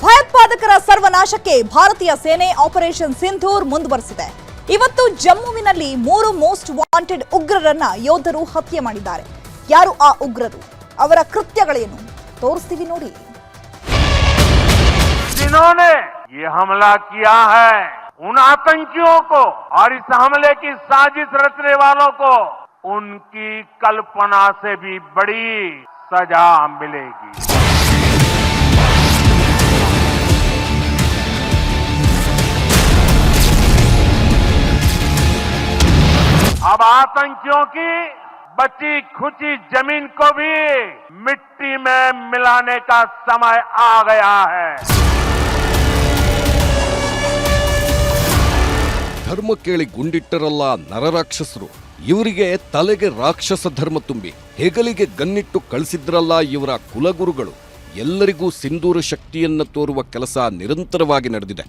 ಭಯೋತ್ಪಾದಕರ ಸರ್ವನಾಶಕ್ಕೆ ಭಾರತೀಯ ಸೇನೆ ಆಪರೇಷನ್ ಸಿಂಧೂರ್ ಮುಂದುವರೆಸಿದೆ ಇವತ್ತು ಜಮ್ಮುವಿನಲ್ಲಿ ಮೂರು ಮೋಸ್ಟ್ ವಾಂಟೆಡ್ ಉಗ್ರರನ್ನ ಯೋಧರು ಹತ್ಯೆ ಮಾಡಿದ್ದಾರೆ ಯಾರು ಆ ಉಗ್ರರು ಅವರ ಕೃತ್ಯಗಳೇನು ತೋರಿಸ್ತೀವಿ ನೋಡಿ जिन्होंने ये हमला किया है उन आतंकियों को और इस हमले की साजिश रचने वालों को उनकी कल्पना से भी बड़ी सजा मिलेगी अब आतंकियों की बची खुची जमीन को भी मिट्टी में मिलाने का समय आ गया है ಧರ್ಮ ಕೇಳಿ ಗುಂಡಿಟ್ಟರಲ್ಲ ನರರಾಕ್ಷಸರು ಇವರಿಗೆ ತಲೆಗೆ ರಾಕ್ಷಸ ಧರ್ಮ ತುಂಬಿ ಹೆಗಲಿಗೆ ಗನ್ನಿಟ್ಟು ಕಳಿಸಿದ್ರಲ್ಲ ಇವರ ಕುಲಗುರುಗಳು ಎಲ್ಲರಿಗೂ ಸಿಂಧೂರ ಶಕ್ತಿಯನ್ನು ತೋರುವ ಕೆಲಸ ನಿರಂತರವಾಗಿ ನಡೆದಿದೆ.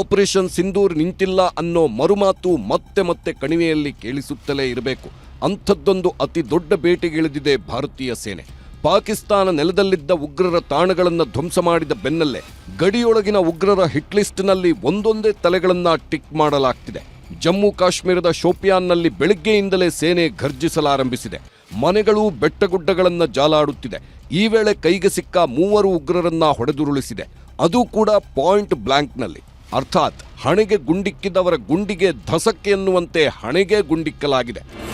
ಆಪರೇಷನ್ ಸಿಂಧೂರ್ ನಿಂತಿಲ್ಲ ಅನ್ನೋ ಮರುಮಾತು ಮತ್ತೆ ಮತ್ತೆ ಕಣಿವೆಯಲ್ಲಿ ಕೇಳಿಸುತ್ತಲೇ ಇರಬೇಕು. ಅಂಥದ್ದೊಂದು ಅತಿ ದೊಡ್ಡ ಬೇಟೆಗಿಳಿದಿದೆ ಭಾರತೀಯ ಸೇನೆ. ಪಾಕಿಸ್ತಾನ ನೆಲದಲ್ಲಿದ್ದ ಉಗ್ರರ ತಾಣಗಳನ್ನು ಧ್ವಂಸ ಮಾಡಿದ ಬೆನ್ನಲ್ಲೇ ಗಡಿಯೊಳಗಿನ ಉಗ್ರರ ಹಿಟ್ ಲಿಸ್ಟ್ನಲ್ಲಿ ಒಂದೊಂದೇ ತಲೆಗಳನ್ನು ಟಿಕ್ ಮಾಡಲಾಗ್ತಿದೆ. ಜಮ್ಮು ಕಾಶ್ಮೀರದ ಶೋಪಿಯಾನ್ನಲ್ಲಿ ಬೆಳಗ್ಗೆಯಿಂದಲೇ ಸೇನೆ ಘರ್ಜಿಸಲಾರಂಭಿಸಿದೆ. ಮನೆಗಳು ಬೆಟ್ಟಗುಡ್ಡಗಳನ್ನು ಜಾಲಾಡುತ್ತಿದೆ. ಈ ವೇಳೆ ಕೈಗೆ ಸಿಕ್ಕ ಮೂವರು ಉಗ್ರರನ್ನ ಹೊಡೆದುರುಳಿಸಿದೆ. ಅದು ಕೂಡ ಪಾಯಿಂಟ್ ಬ್ಲಾಂಕ್ನಲ್ಲಿ. ಅರ್ಥಾತ್ ಹಣೆಗೆ ಗುಂಡಿಕ್ಕಿದವರ ಗುಂಡಿಗೆ ಧಸಕ್ಕೆ ಎನ್ನುವಂತೆ ಹಣೆಗೆ ಗುಂಡಿಕ್ಕಲಾಗಿದೆ.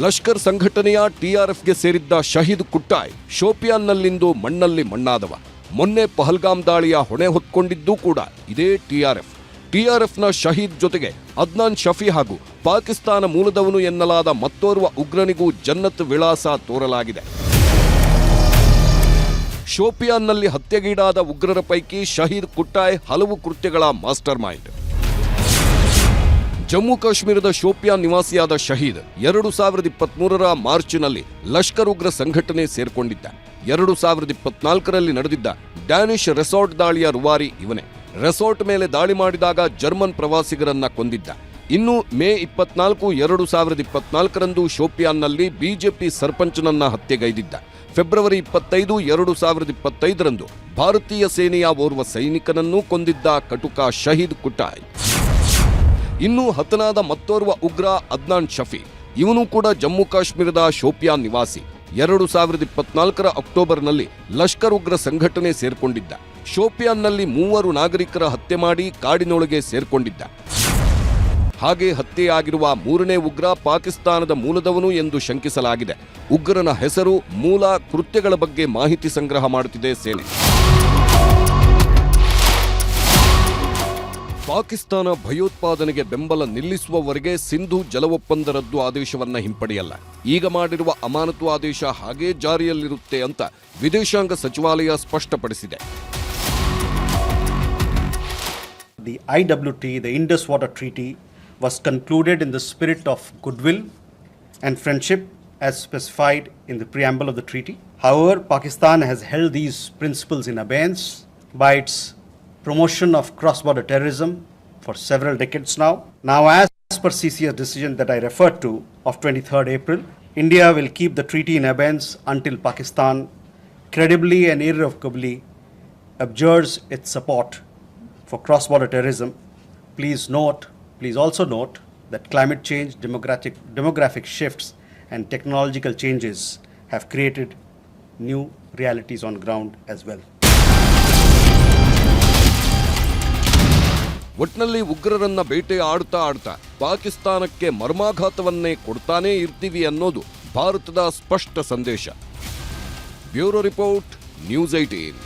ಲಷ್ಕರ್ ಸಂಘಟನೆಯ ಟಿಆರ್ಎಫ್ಗೆ ಸೇರಿದ್ದ ಶಹೀದ್ ಕುಟ್ಟಾಯ್ ಶೋಪಿಯಾನ್ನಲ್ಲಿಂದು ಮಣ್ಣಲ್ಲಿ ಮಣ್ಣಾದವ. ಮೊನ್ನೆ ಪಹಲ್ಗಾಮ್ ದಾಳಿಯ ಹೊಣೆ ಹೊತ್ಕೊಂಡಿದ್ದೂ ಕೂಡ ಇದೇ ಟಿಆರ್ಎಫ್ ಟಿಆರ್ಎಫ್ನ ಶಹೀದ್ ಜೊತೆಗೆ ಅದ್ನಾನ್ ಶಫಿ ಹಾಗೂ ಪಾಕಿಸ್ತಾನ ಮೂಲದವನು ಎನ್ನಲಾದ ಮತ್ತೋರ್ವ ಉಗ್ರನಿಗೂ ಜನ್ನತ್ ವಿಳಾಸ ತೋರಲಾಗಿದೆ. ಶೋಪಿಯಾನ್ನಲ್ಲಿ ಹತ್ಯೆಗೀಡಾದ ಉಗ್ರರ ಪೈಕಿ ಶಹೀದ್ ಕುಟ್ಟಾಯ್ ಹಲವು ಕೃತ್ಯಗಳ ಮಾಸ್ಟರ್ ಮೈಂಡ್ ಜಮ್ಮು ಕಾಶ್ಮೀರದ ಶೋಪಿಯಾನ್ ನಿವಾಸಿಯಾದ ಶಹೀದ್ ಎರಡು ಸಾವಿರದ ಇಪ್ಪತ್ಮೂರರ ಮಾರ್ಚ್ನಲ್ಲಿ ಲಷ್ಕರ್ ಉಗ್ರ ಸಂಘಟನೆ ಸೇರ್ಕೊಂಡಿದ್ದ. ಎರಡು ಸಾವಿರದ ಇಪ್ಪತ್ನಾಲ್ಕರಲ್ಲಿ ನಡೆದಿದ್ದ ಡ್ಯಾನಿಶ್ ರೆಸಾರ್ಟ್ ದಾಳಿಯ ರುವಾರಿ ಇವನೇ. ರೆಸಾರ್ಟ್ ಮೇಲೆ ದಾಳಿ ಮಾಡಿದಾಗ ಜರ್ಮನ್ ಪ್ರವಾಸಿಗರನ್ನ ಕೊಂದಿದ್ದ. ಇನ್ನು ಮೇ ಇಪ್ಪತ್ನಾಲ್ಕು, ಎರಡು ಸಾವಿರದ ಇಪ್ಪತ್ನಾಲ್ಕರಂದು ಶೋಪಿಯಾನ್ನಲ್ಲಿ ಬಿಜೆಪಿ ಸರ್ಪಂಚ್ನನ್ನ ಹತ್ಯೆಗೈದಿದ್ದ. ಫೆಬ್ರವರಿ ಇಪ್ಪತ್ತೈದು, ಎರಡು ಸಾವಿರದ ಇಪ್ಪತ್ತೈದರಂದು ಭಾರತೀಯ ಸೇನೆಯ ಓರ್ವ ಸೈನಿಕನನ್ನೂ ಕೊಂದಿದ್ದ ಕಟುಕ ಶಹೀದ್ ಕುಟಾಯ್. ಇನ್ನು ಹತನಾದ ಮತ್ತೋರ್ವ ಉಗ್ರ ಅದ್ನಾನ್ ಶಫಿ, ಇವನು ಕೂಡ ಜಮ್ಮು ಕಾಶ್ಮೀರದ ಶೋಪಿಯಾನ್ ನಿವಾಸಿ. ಎರಡು ಸಾವಿರದ ಇಪ್ಪತ್ನಾಲ್ಕರ ಅಕ್ಟೋಬರ್ನಲ್ಲಿ ಲಷ್ಕರ್ ಉಗ್ರ ಸಂಘಟನೆ ಸೇರ್ಕೊಂಡಿದ್ದ. ಶೋಪಿಯಾನ್ನಲ್ಲಿ ಮೂವರು ನಾಗರಿಕರ ಹತ್ಯೆ ಮಾಡಿ ಕಾಡಿನೊಳಗೆ ಸೇರ್ಕೊಂಡಿದ್ದ. ಹಾಗೆ ಹತ್ಯೆಯಾಗಿರುವ ಮೂರನೇ ಉಗ್ರ ಪಾಕಿಸ್ತಾನದ ಮೂಲದವನು ಎಂದು ಶಂಕಿಸಲಾಗಿದೆ. ಉಗ್ರನ ಹೆಸರು ಮೂಲ ಕೃತ್ಯಗಳ ಬಗ್ಗೆ ಮಾಹಿತಿ ಸಂಗ್ರಹ ಮಾಡುತ್ತಿದೆ ಸೇನೆ. ಪಾಕಿಸ್ತಾನ ಭಯೋತ್ಪಾದನೆಗೆ ಬೆಂಬಲ ನಿಲ್ಲಿಸುವವರೆಗೆ ಸಿಂಧು ಜಲ ಒಪ್ಪಂದ ರದ್ದು ಆದೇಶವನ್ನ ಹಿಂಪಡೆಯಲ್ಲ. ಈಗ ಮಾಡಿರುವ ಅಮಾನತು ಆದೇಶ ಹಾಗೆ ಜಾರಿಯಲ್ಲಿರುತ್ತೆ ಅಂತ ವಿದೇಶಾಂಗ ಸಚಿವಾಲಯ ಸ್ಪಷ್ಟಪಡಿಸಿದೆ. The IWT, the Indus water Treaty, was concluded in the spirit of goodwill and friendship as specified in the preamble of the treaty. However, Pakistan has held these principles in abeyance by its promotion of cross border terrorism for several decades now. Now, as per CCS decision that I referred to of 23rd April, India will keep the treaty in abeyance until Pakistan credibly and irrevocably abjures its support for cross border terrorism. Please note, please also note that climate change, demographic, demographic shifts, and technological changes have created new realities on ground as well. ಒಟ್ನಲ್ಲಿ ಉಗ್ರರನ್ನ ಬೇಟೆ ಆಡ್ತಾ ಆಡ್ತಾ ಪಾಕಿಸ್ತಾನಕ್ಕೆ ಮರ್ಮಾಘಾತವನ್ನೇ ಕೊಡ್ತಾನೇ ಇರ್ತೀವಿ ಅನ್ನೋದು ಭಾರತದ ಸ್ಪಷ್ಟ ಸಂದೇಶ ಬ್ಯೂರೋ ರಿಪೋರ್ಟ್ ನ್ಯೂಸ್ ಐಟೀನ್